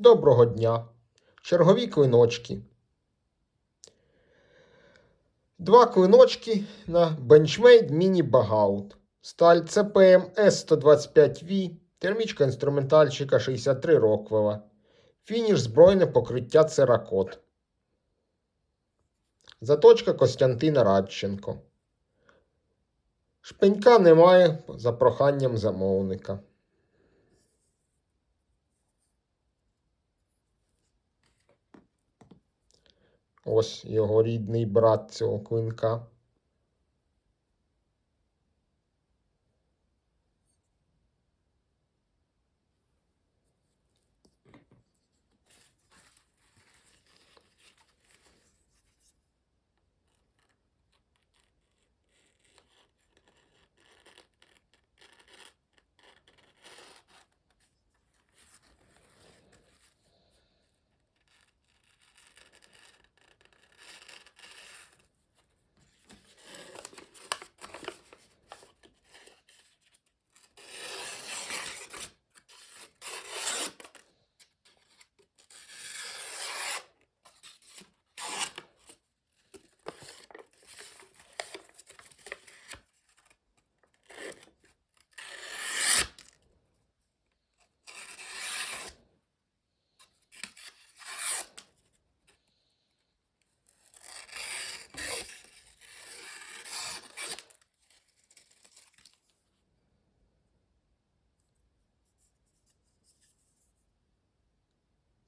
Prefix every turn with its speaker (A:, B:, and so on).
A: Доброго дня. Чергові клиночки. Два клиночки на Benchmade Mini Bagout. Сталь CPM S125V. Термічка інструментальщика 63 Роквела. Фініш збройне покриття Церакот. Заточка Костянтина Радченко. Шпенька немає за проханням замовника. Ось його рідний брат цього клинка.